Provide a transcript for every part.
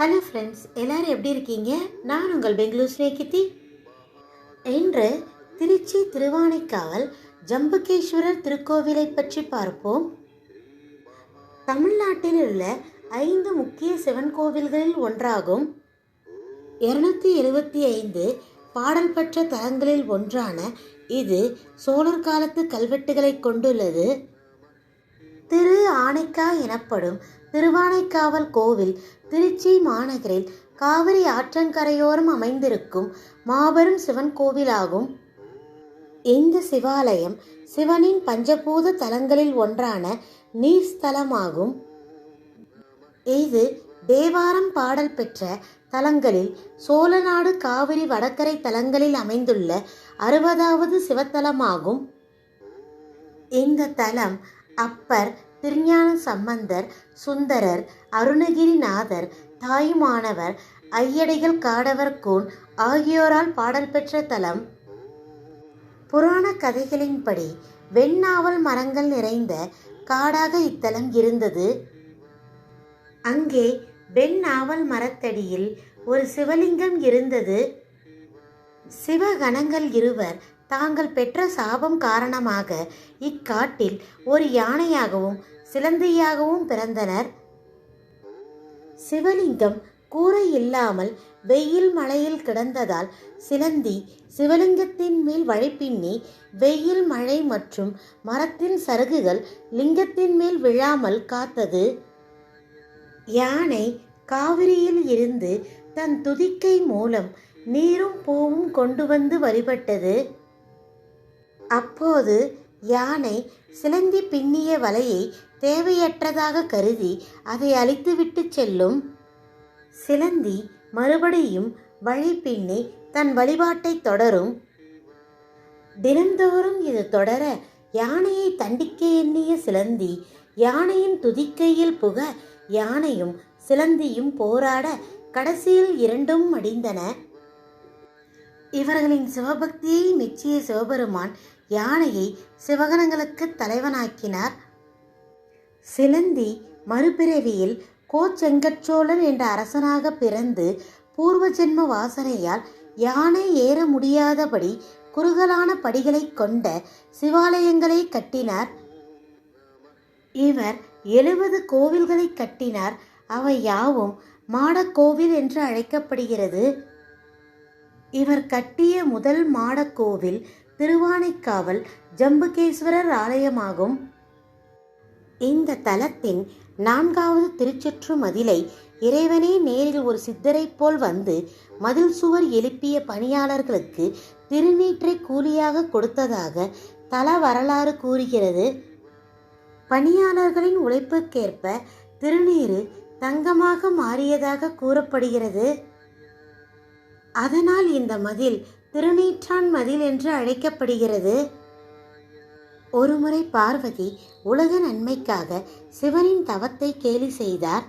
Hello friends எல்லோரும் எப்படி இருக்கீங்க? நான் உங்கள் பெங்களூர் ஸ்ரேகித்தி இன்று திருச்சி திருவானைக்காவல் ஜம்புகேஸ்வரர் திருக்கோவிலை பற்றி பார்ப்போம். தமிழ்நாட்டில் உள்ள ஐந்து முக்கிய சிவன் கோவில்களில் ஒன்றாகும். இருநூத்தி எழுபத்தி ஐந்து பாடல் பெற்ற தலங்களில் ஒன்றான இது சோழர் காலத்து கல்வெட்டுகளை கொண்டுள்ளது. திரு ஆனைக்கா எனப்படும் திருவானைக்காவல் கோவில் திருச்சி மாநகரில் காவிரி ஆற்றங்கரையோரம் அமைந்திருக்கும் மாபெரும் சிவன் கோவிலாகும். இந்த சிவாலயம் சிவனின் பஞ்சபூத தலங்களில் ஒன்றான நீர்ஸ்தலமாகும். இது தேவாரம் பாடல் பெற்ற தலங்களில் சோழநாடு காவிரி வடகரை தலங்களில் அமைந்துள்ள அறுபதாவது சிவத்தலமாகும். இந்த தலம் அப்பர் திருஞான சம்பந்தர் சுந்தரர் அருணகிரிநாதர் தாயுமானவர் ஐயடைகள் காடவர் கோன் ஆகியோரால் பாடல் பெற்ற தலம். புராண கதைகளின்படி வெண்ணாவல் மரங்கள் நிறைந்த காடாக இத்தலம் இருந்தது. அங்கே வெண்ணாவல் மரத்தடியில் ஒரு சிவலிங்கம் இருந்தது. சிவகணங்கள் இருவர் தாங்கள் பெற்ற சாபம் காரணமாக இக்காட்டில் ஒரு யானையாகவும் சிலந்தியாகவும் பிறந்தனர். சிவலிங்கம் கூரை இல்லாமல் வெயில் மழையில் கிடந்ததால் சிலந்தி சிவலிங்கத்தின் மேல் வழிப்பின்னி வெயில் மழை மற்றும் மரத்தின் சருகுகள் லிங்கத்தின் மேல் விழாமல் காத்தது. யானை காவிரியில் இருந்து தன் துதிக்கை மூலம் நீரும் பூவும் கொண்டு வந்து வழிபட்டது. அப்போது யானை சிலந்தி பின்னிய வலையை தேவையற்றதாக கருதி அதை அழித்துவிட்டு செல்லும். சிலந்தி மறுபடியும் வழி பின்னி தன் வழிபாட்டை தொடரும். தினந்தோறும் இது தொடர யானையை தண்டிக்க எண்ணிய சிலந்தி யானையின் துதிக்கையில் புக யானையும் சிலந்தியும் போராட கடைசியில் இரண்டும் மடிந்தன இவர்களின் சிவபக்தியை மெச்சிய சிவபெருமான் யானையை சிவகணங்களுக்கு தலைவனாக்கினார். சிலந்தி மறுபிறவியில் கோச்செங்கச்சோழன் என்ற அரசனாக பிறந்து பூர்வ ஜென்ம வாசனையால் யானை ஏற முடியாதபடி குறுகலான படிகளை கொண்ட சிவாலயங்களை கட்டினார். இவர் எழுபது கோவில்களை கட்டினார். அவை யாவும் மாடக்கோவில் என்று அழைக்கப்படுகிறது. இவர் கட்டிய முதல் மாடக்கோவில் திருவானைக்காவல் ஜம்புகேஸ்வரர் ஆலயமாகும். இந்த தலத்தின் நான்காவது திருச்சுற்று மதிலை இறைவனே நேரில் ஒரு சித்தரைப் போல் வந்து மதில் சுவர் எழுப்பிய பணியாளர்களுக்கு திருநீற்றை கூலியாக கொடுத்ததாக தல வரலாறு கூறுகிறது. பணியாளர்களின் உழைப்புக்கேற்ப திருநீறு தங்கமாக மாறியதாக கூறப்படுகிறது. அதனால் இந்த மதில் திருநீற்றான் மதில் என்று அழைக்கப்படுகிறது. ஒருமுறை பார்வதி உலக நன்மைக்காக சிவனின் தவத்தை கேலி செய்தார்.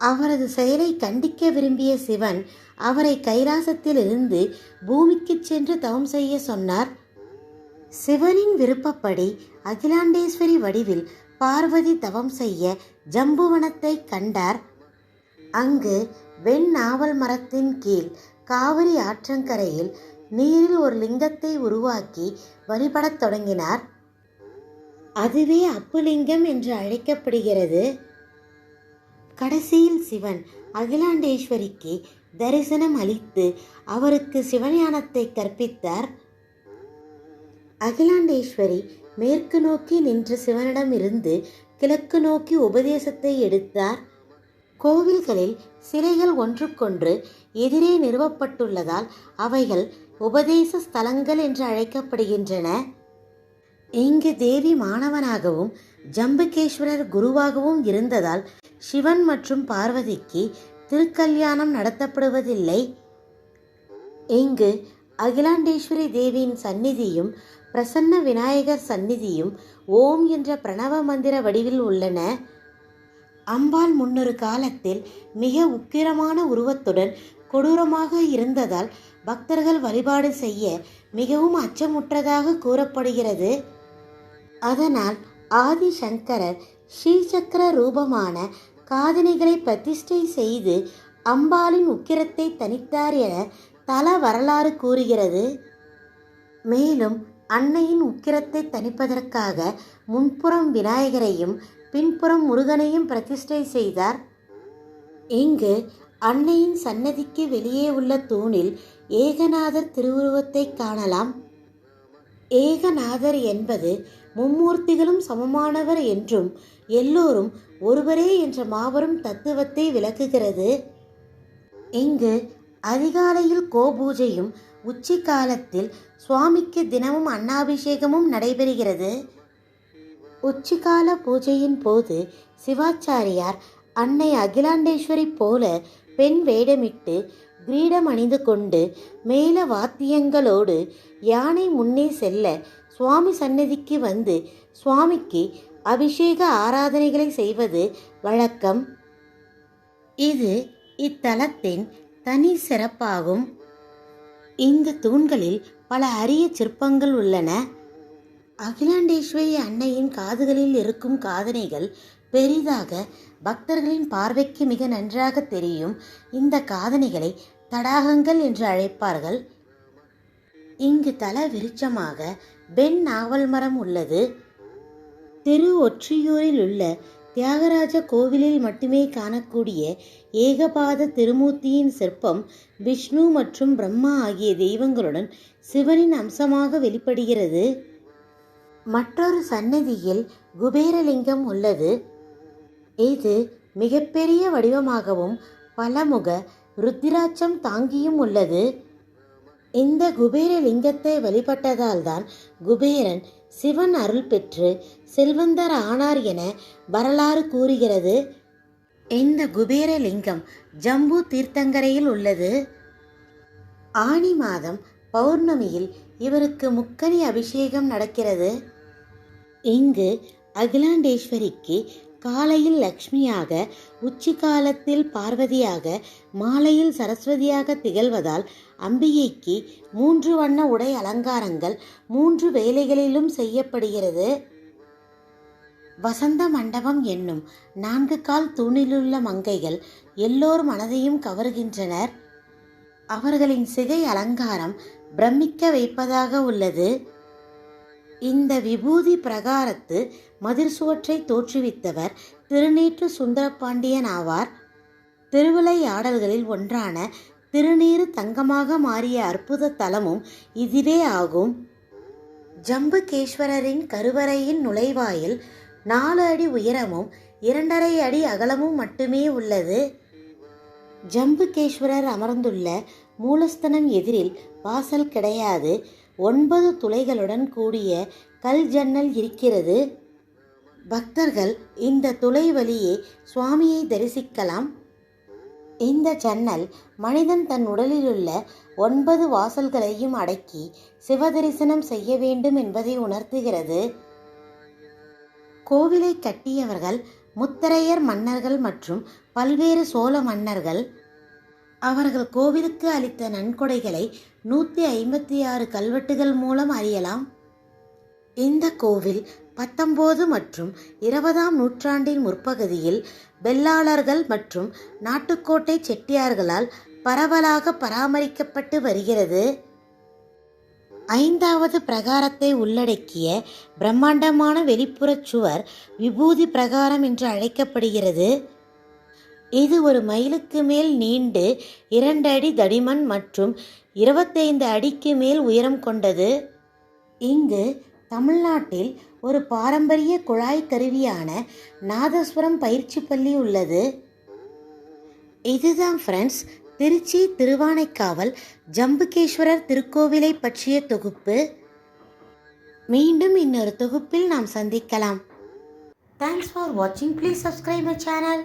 அவரது செயலை கண்டிக்க விரும்பிய சிவன் அவரை கைலாசத்தில் இருந்து பூமிக்கு சென்று தவம் செய்ய சொன்னார். சிவனின் விருப்பப்படி அகிலாண்டேஸ்வரி வடிவில் பார்வதி தவம் செய்ய ஜம்புவனத்தை கண்டார். அங்கு வெண் நாவல் மரத்தின் கீழ் காவிரி ஆற்றங்கரையில் நீரில் ஒரு லிங்கத்தை உருவாக்கி வழிபடத் தொடங்கினார். அதுவே அப்புலிங்கம் என்று அழைக்கப்படுகிறது. கடைசியில் சிவன் அகிலாண்டேஸ்வரிக்கு தரிசனம் அளித்து அவருக்கு சிவஞானத்தை கற்பித்தார். அகிலாண்டேஸ்வரி மேற்கு நோக்கி நின்ற சிவனிடமிருந்து கிழக்கு நோக்கி உபதேசத்தை எடுத்தார். கோவில்களில் சிலைகள் ஒன்றுக்கொன்று எதிரே நிறுவப்பட்டுள்ளதால் அவைகள் உபதேச ஸ்தலங்கள் என்று அழைக்கப்படுகின்றன. இங்கு தேவி மாணவனாகவும் ஜம்புகேஸ்வரர் குருவாகவும் இருந்ததால் சிவன் மற்றும் பார்வதிக்கு திருக்கல்யாணம் நடத்தப்படுவதில்லை. இங்கு அகிலாண்டேஸ்வரி தேவியின் சந்நிதியும் பிரசன்ன விநாயகர் சந்நிதியும் ஓம் என்ற பிரணவ மந்திர வடிவில் உள்ளன. அம்பாள் முன்னொரு காலத்தில் மிக உக்கிரமான உருவத்துடன் கொடூரமாக இருந்ததால் பக்தர்கள் வழிபாடு செய்ய மிகவும் அச்சமுற்றதாக கூறப்படுகிறது. அதனால் ஆதிசங்கரர் ஸ்ரீசக்கர ரூபமான காதணிகளை பிரதிஷ்டை செய்து அம்பாளின் உக்கிரத்தை தணித்தார் என தல வரலாறு கூறுகிறது. மேலும் அன்னையின் உக்கிரத்தை தணிப்பதற்காக முன்புறம் விநாயகரையும் பின்புறம் முருகனையும் பிரதிஷ்டை செய்தார். இங்கு அன்னையின் சன்னதிக்கு வெளியே உள்ள தூணில் ஏகநாதர் திருவுருவத்தை காணலாம். ஏகநாதர் என்பது மும்மூர்த்திகளும் சமமானவர் என்றும் எல்லோரும் ஒருவரே என்ற மாபெரும் தத்துவத்தை விளக்குகிறது. இங்கு அதிகாலையில் கோபூஜையும் உச்சி காலத்தில் சுவாமிக்கு தினமும் அன்னாபிஷேகமும் நடைபெறுகிறது. உச்சிகால பூஜையின் போது சிவாச்சாரியார் அன்னை அகிலாண்டேஸ்வரி போல பெண் வேடமிட்டு கிரீடம் அணிந்து கொண்டு மேல வாத்தியங்களோடு யானை முன்னே செல்ல சுவாமி சன்னதிக்கு வந்து சுவாமிக்கு அபிஷேக ஆராதனைகளை செய்வது வழக்கம். இது இத்தலத்தின் தனி சிறப்பாகும். இந்த தூண்களில் பல அரிய சிற்பங்கள் உள்ளன. அகிலாண்டேஸ்வரி அன்னையின் காதுகளில் இருக்கும் காதனைகள் பெரிதாக பக்தர்களின் பார்வைக்கு மிக நன்றாக தெரியும். இந்த காதனைகளை தடாகங்கள் என்று அழைப்பார்கள். இங்கு தல விருட்சமாக பெண் நாவல் மரம் உள்ளது. திரு ஒற்றியூரில் உள்ள தியாகராஜ கோவிலில் மட்டுமே காணக்கூடிய ஏகபாத திருமூர்த்தியின் சிற்பம் விஷ்ணு மற்றும் பிரம்மா ஆகிய தெய்வங்களுடன் சிவனின் அம்சமாக வெளிப்படுகிறது. மற்றொரு சன்னதியில் குபேரலிங்கம் உள்ளது. இது மிகப்பெரிய வடிவமாகவும் பலமுக ருத்திராட்சம் தாங்கியும் உள்ளது. இந்த குபேரலிங்கத்தை வழிபட்டதால் தான் குபேரன் சிவன் அருள் பெற்று செல்வந்தர் ஆனார் என வரலாறு கூறுகிறது. இந்த குபேரலிங்கம் ஜம்பு தீர்த்தங்கரையில் உள்ளது. ஆனி மாதம் பௌர்ணமியில் இவருக்கு முக்கணி அபிஷேகம் நடக்கிறது. இங்கு அகிலாண்டேஸ்வரிக்கு காலையில் லக்ஷ்மியாக உச்சி காலத்தில் பார்வதியாக மாலையில் சரஸ்வதியாக திகழ்வதால் அம்பிகைக்கு மூன்று வண்ண உடை அலங்காரங்கள் மூன்று வேலைகளிலும் செய்யப்படுகிறது. வசந்த மண்டபம் என்னும் நான்கு கால் தூணிலுள்ள மங்கைகள் எல்லோர் மனதையும் கவர்கின்றனர். அவர்களின் சிகை அலங்காரம் பிரமிக்க வைப்பதாக உள்ளது. இந்த விபூதி பிரகாரத்து மதிர் சுவற்றை தோற்றுவித்தவர் திருநீற்று சுந்தரபாண்டியன் ஆவார். திருவிளையாடல்களில் ஒன்றான திருநீறு தங்கமாக மாறிய அற்புத தலமும் இதுவே ஆகும். ஜம்புகேஸ்வரரின் கருவறையின் நுழைவாயில் நாலு அடி உயரமும் இரண்டரை அடி அகலமும் மட்டுமே உள்ளது. ஜம்புகேஸ்வரர் அமர்ந்துள்ள மூலஸ்தனம் எதிரில் வாசல் கிடையாது. ஒன்பது துளைகளுடன் கூடிய கல் ஜன்னல் இருக்கிறது. பக்தர்கள் இந்த துளை வழியே சுவாமியை தரிசிக்கலாம். இந்த ஜன்னல் மனிதன் தன் உடலிலுள்ள ஒன்பது வாசல்களையும் அடக்கி சிவதரிசனம் செய்ய வேண்டும் என்பதை உணர்த்துகிறது. கோவிலை கட்டியவர்கள் முத்தரையர் மன்னர்கள் மற்றும் பல்வேறு சோழ மன்னர்கள் அவர்கள் கோவிலுக்கு அளித்த நன்கொடைகளை நூற்றி ஐம்பத்தி ஆறு கல்வெட்டுகள் மூலம் அறியலாம். இந்த கோவில் பத்தொம்போது மற்றும் இருபதாம் நூற்றாண்டின் முற்பகுதியில் வெள்ளாளர்கள் மற்றும் நாட்டுக்கோட்டை செட்டியார்களால் பரவலாக பராமரிக்கப்பட்டு வருகிறது. ஐந்தாவது பிரகாரத்தை உள்ளடக்கிய பிரம்மாண்டமான வெளிப்புறச் சுவர் விபூதி பிரகாரம் என்று அழைக்கப்படுகிறது. இது ஒரு மைலுக்கு மேல் நீண்டு இரண்டு அடி தடிமன் மற்றும் இருபத்தைந்து அடிக்கு மேல் உயரம் கொண்டது. இங்கு தமிழ்நாட்டில் ஒரு பாரம்பரிய குழாய் கருவியான நாதஸ்வரம் பயிற்சி பள்ளி உள்ளது. இதுதான் ஃப்ரெண்ட்ஸ் திருச்சி திருவானைக்காவல் ஜம்புகேஸ்வரர் திருக்கோவிலை பற்றிய தொகுப்பு. மீண்டும் இன்னொரு தொகுப்பில் நாம் சந்திக்கலாம். தேங்க்ஸ் ஃபார் வாட்சிங் ப்ளீஸ் சப்ஸ்கிரைப் மை சேனல்